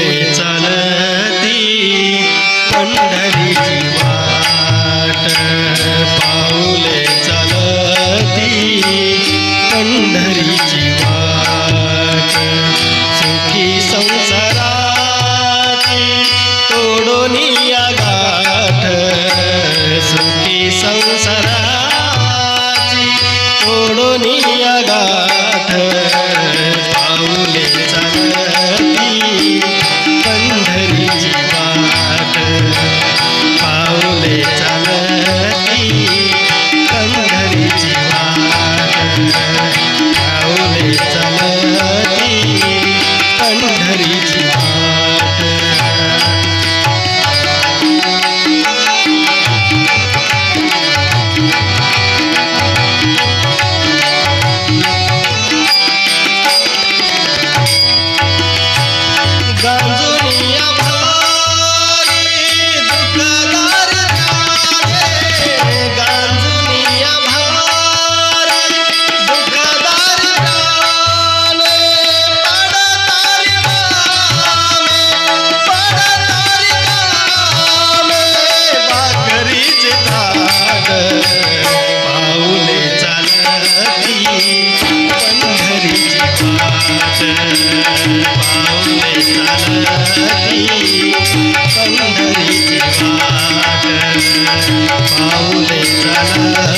पुढे चालती पंढरीची वाट पाऊले चालती पंढरीची वाट सुखी संसाराची तोडून या गाठ सुखी संसाराची तोडून या गाठ पाऊले चालती पंढरीची la la la